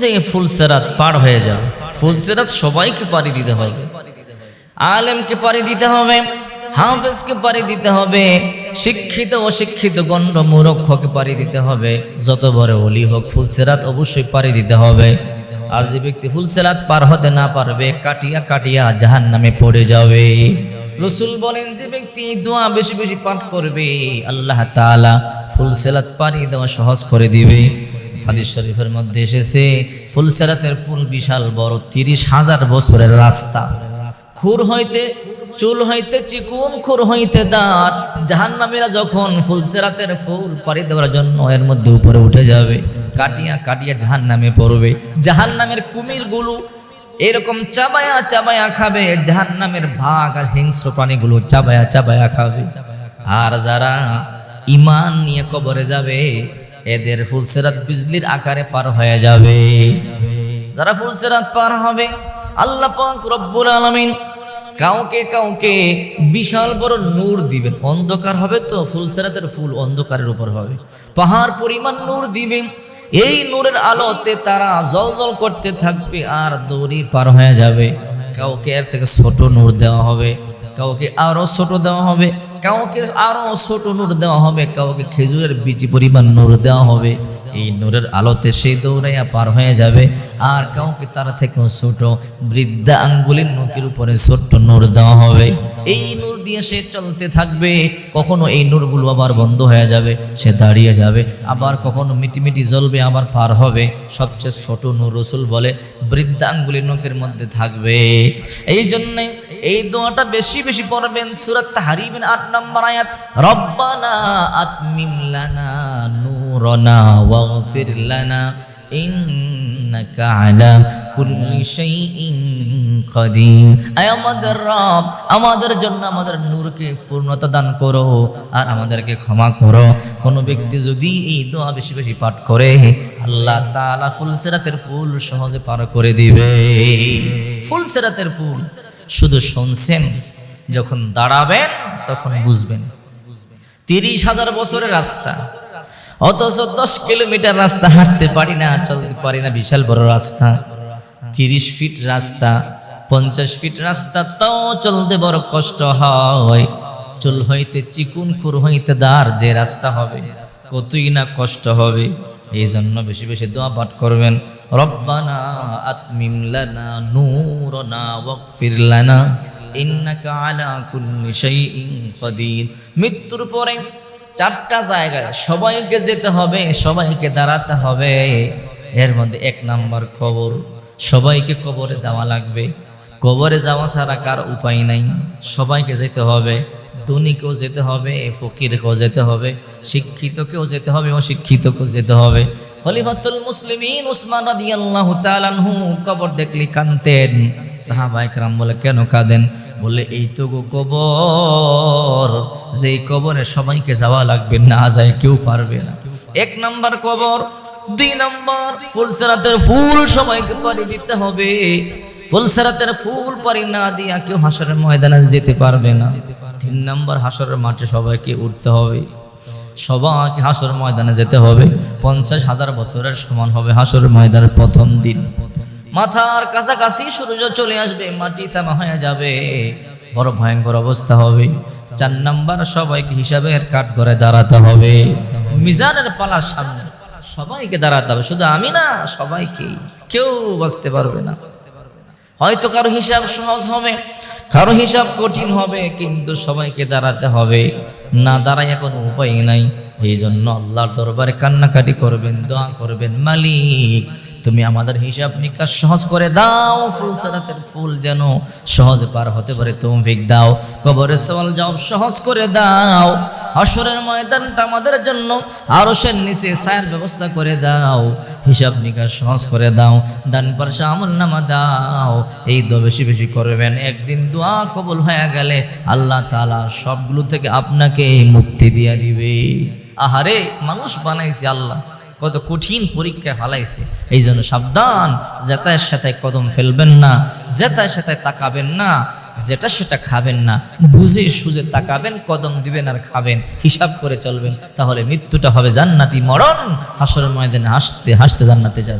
সহজে ফুলসেরাত পার হয়ে যাও। ফুলসেরাত সবাইকে পারি দিতে হবে। আলেমকে পারি দিতে হবে, হাফেজকে পারি দিতে হবে, শিক্ষিত অশিক্ষিত গণ্ড মুরক্ষকে পারি দিতে হবে। যত বড় অলি হোক ফুলসেরাত অবশ্যই পারি দিতে হবে। আর যে ব্যক্তি ফুলসেরাত পার হতে না পারবে, কাটিয়া কাটিয়া জাহান নামে পড়ে যাবে। রসুল বলেন, যে ব্যক্তি দোয়া বেশি বেশি পাঠ করবে, আল্লাহ তাআলা ফুলসেরাত পারি দেওয়া সহজ করে দিবে। হাদিস শরীফের মধ্যে এসেছে, ফুলসেরাতের পুল বিশাল বড়, তিরিশ হাজার বছরের রাস্তা। খুর হইতে চুল হইতে চিকুন, খুর হইতে দাঁত। জাহান্নামীরা যখন ফুলসেরাতের ফুল পাড়ি দেওয়ার জন্য এর মধ্যে উপরে উঠে যাবে, কাটিয়া কাটিয়া জাহান্নামে পড়বে। জাহান জাহান্নামের কুমিরগুলো এরকম চাবায়া চাবায়া খাবে, জাহান্নামের ভাগ আর হিংস্র প্রাণীগুলো চাবায়া চাবায়া খাবে। আর যারা ইমান নিয়ে কবরে যাবে এদের ফুলসেরাত বিজলির আকারে পার হয়ে যাবে। যারা ফুলসেরাত পার হবে, আল্লাহ পাক রব্বুল আলামিন কাউকে কাউকে বিশাল বড় নূর দিবেন। অন্ধকার হবে তো ফুলসেরাতের ফুল অন্ধকারের উপর হবে। পাহাড় পরিমাণ নূর দিবেন, এই নূরের আলোতে তারা জল করতে থাকবে আর দড়ি পার হয়ে যাবে। কাউকে এর থেকে ছোট নূর দেওয়া হবে, কাউকে আরও ছোট দেওয়া হবে। কাউকে আরও ছোট নূর দেওয়া হবে, কাউকে খেজুরের বীজ পরিমাণ নূর দেওয়া হবে, এই নূরের আলোতে সেই দৌড়াইয়া পার হয়ে যাবে। আর কাউকে তার থেকেও ছোট বৃদ্ধা আঙ্গুলের নখের উপরে ছোট্ট নূর দেওয়া হবে। এই নূর দিয়ে সে চলতে থাকবে, কখনো এই নূরগুলো আবার বন্ধ হয়ে যাবে, সে দাঁড়িয়ে যাবে, আবার কখনো মিটিমিটি জ্বলবে, আবার পার হবে। সবচেয়ে ছোট নূর রসুল বলে, বৃদ্ধা আঙ্গুলের নখের মধ্যে থাকবে। এই জন্যে এই দোয়াটা বেশি বেশি পড়বেন, সুরাত তাহরিমের আট নম্বর আয়াত, রব্বানা আতমিম লানা নূরনা ইন্নাকা আলা কুল্লি শাইইন কাদির। আয় আমাদের রব, আমাদের জন্য আমাদের নূরকে পূর্ণতা দান করো আর আমাদেরকে ক্ষমা করো। কোন ব্যক্তি যদি এই দোয়া বেশি বেশি পাঠ করে, আল্লাহ তাআলা ফুল সহজে পার করে দিবে। ফুল। শুধু শুনছেন, যখন দাঁড়াবেন তখন বুঝবেন। তিরিশ হাজার বছরের রাস্তা, অথচ দশ কিলোমিটার রাস্তা, হাঁটতে পারি না, চলতে পারি না, বিশাল বড় রাস্তা। তিরিশ ফিট রাস্তা, পঞ্চাশ ফিট রাস্তা, তাও চলতে বড় কষ্ট হয়। চুল হইতে চিকুন খুর হইতে দাঁড় যে রাস্তা হবে, কতই না কষ্ট হবে। এই জন্য বেশি বেশি দোয়া পাঠ করবেন। রব্বানা আতমিম লানা, নূরনা ওয়াগফির লানা, ইন্নাকা আলা কুল্লি শাইইন কাদির। মৃত্যুর পরে চারটা জায়গায় সবাইকে যেতে হবে, সবাইকে দাঁড়াতে হবে। এর মধ্যে এক নাম্বার খবর, সবাইকে কবরে যাওয়া লাগবে। কবরে যাওয়া ছাড়া কার উপায় নাই? সবাইকে যেতে হবে, ধনীকেও যেতে হবে, ফকিরকেও যেতে হবে, শিক্ষিতকেও যেতে হবে, অশিক্ষিতকেও যেতে হবে। খলিফাতুল মুসলিমিন উসমান রাদিয়াল্লাহু তাআলা আনহু কবর দেখলে কানতেন সাহাবা একরাম বলে, কেন কাঁদেন? বলে, এই তো গো কবর, যেই কবরে সবাইকে যাওয়া লাগবে, না যায় কেউ পারবে না। এক নাম্বার কবর, দুই নাম্বার, ফুলসেরাতের ফুল সবাইকে পাড়ি দিতে হবে। ফুলসেরাতের ফুল পারি না দিয়া কেউ হাসরের ময়দানে যেতে পারবে না। তিন নাম্বার হাসরের মাঠে সবাইকে উঠতে হবে। সবাইকে হাসর ময়দানে যেতে হবে। পঞ্চাশ হাজার বছরের সমান হবে হাসর ময়দানের প্রথম দিন। মাথার কাছাকাছি সূর্য চলে আসবে, মাটি তামা হয়ে যাবে। বড় ভয়ঙ্কর অবস্থা হবে। চার নাম্বার সবাইকে হিসাবের কাঠ করে দাঁড়াতে হবে। মিজানের পালার সামনে সবাইকে দাঁড়াতে হবে। শুধু আমি না, সবাইকে। কেউ বাঁচতে পারবে না। হয়তো কারও হিসাব সহজ হবে, কারও হিসাব কঠিন হবে, কিন্তু সবাইকে দাঁড়াতে হবে। না দাঁড়াইয়া কোনো উপায় নাই। এই জন্য আল্লাহর দরবারে কান্নাকাটি করবেন, দোয়া করবেন, মালিক, তুমি আমাদের হিসাব নিকাশ সহজ করে দাও, ফুল সারাতের ফুল যেন সহজে পার হতে পারে তুমি দাও। কবরের সওয়াল জবাব সহজ করে দাও। হাসরের ময়দানটা আমাদের জন্য আরও সে নিচে ছায়ের ব্যবস্থা করে দাও, হিসাব নিকাশ সহজ করে দাও ডান পাশে আমল নামা দাও। এই দো বেশি বেশি করবেন, একদিন দোয়া কবুল হয়ে গেলে আল্লাহ তালা সবগুলো থেকে আপনাকে মুক্তি দিয়ে দিবে। আহারে, মানুষ বানাইছে আল্লাহ, কত কঠিন পরীক্ষা ফালাইছে। এই জন্য সাবধান জেতায় সাথে কদম ফেলবেন না জেতায় সেটায় তাকাবেন না। যেটা সেটা খাবেন না। বুঝে সুজে তাকাবেন, কদম দিবেন আর খাবেন। হিসাব করে চলবেন। তাহলে মৃত্যুটা হবে জান্নাতি মরণ। হাসর ময়দানে হাসতে হাসতে জান্নাতে যাবে।